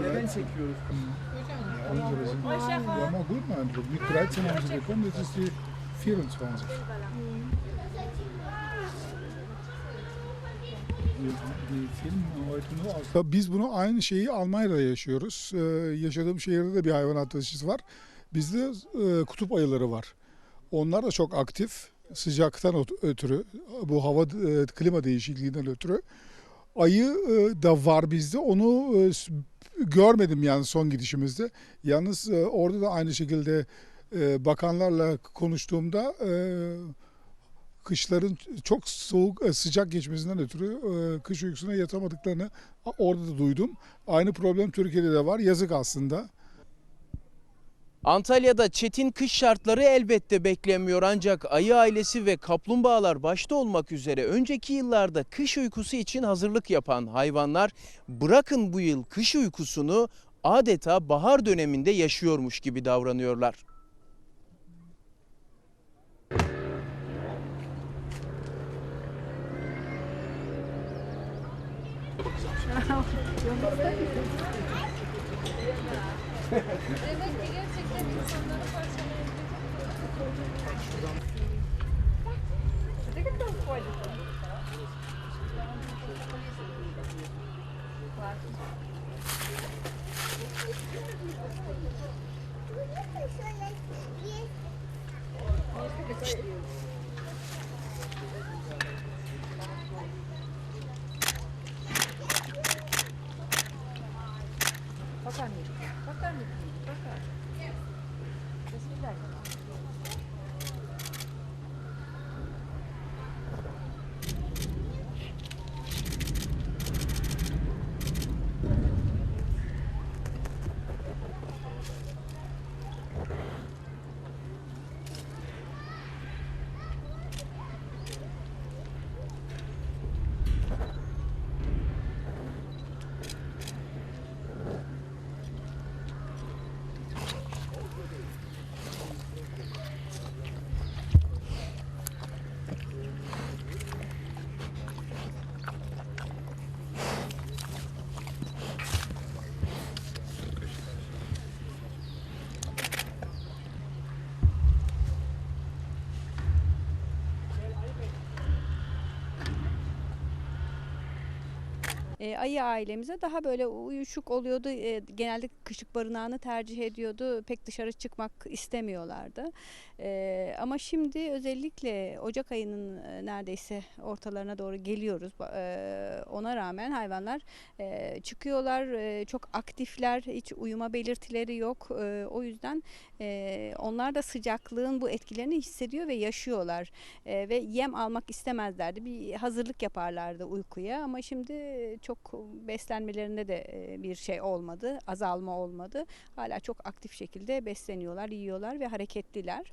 Neden çekiyoruz? Unsere sind, wir haben auch guten Eindruck. Mit 13 haben sie gekommen, jetzt ist die 24. Die, die filmen heute nur aus. Biz bunu aynı şeyi Almanya'da yaşıyoruz. Ee, yaşadığım şehirde de bir hayvanat aşısı var. Bizde e, kutup ayıları var. Onlar da çok aktif. Sıcaktan ötürü, bu hava e, klima değişikliğinden ötürü. Ayı e, da var bizde. Onu e, görmedim yani son gidişimizde. Yalnız e, orada da aynı şekilde bakanlarla konuştuğumda kışların çok soğuk sıcak geçmesinden ötürü kış uykusuna yatamadıklarını orada da duydum. Aynı problem Türkiye'de de var. Yazık aslında. Antalya'da çetin kış şartları elbette beklemiyor ancak ayı ailesi ve kaplumbağalar başta olmak üzere önceki yıllarda kış uykusu için hazırlık yapan hayvanlar bırakın bu yıl kış uykusunu adeta bahar döneminde yaşıyormuş gibi davranıyorlar. Demek ki gerçekten insanları parçalayabilecek. Пока, Мишка. Пока, Михаил. Пока. До свидания. E, ayı ailemize daha böyle uyuşuk oluyordu. E, genelde kışlık barınağını tercih ediyordu. Pek dışarı çıkmak istemiyorlardı. E, ama şimdi özellikle Ocak ayının e, neredeyse ortalarına doğru geliyoruz. E, ona rağmen hayvanlar e, çıkıyorlar. e, çok aktifler. Hiç uyuma belirtileri yok. E, o yüzden e, onlar da sıcaklığın bu etkilerini hissediyor ve yaşıyorlar. E, ve yem almak istemezlerdi. Bir hazırlık yaparlardı uykuya ama şimdi çok beslenmelerinde de e, bir şey olmadı, azalma olmadı. Hala çok aktif şekilde besleniyorlar, yiyorlar ve hareketliler.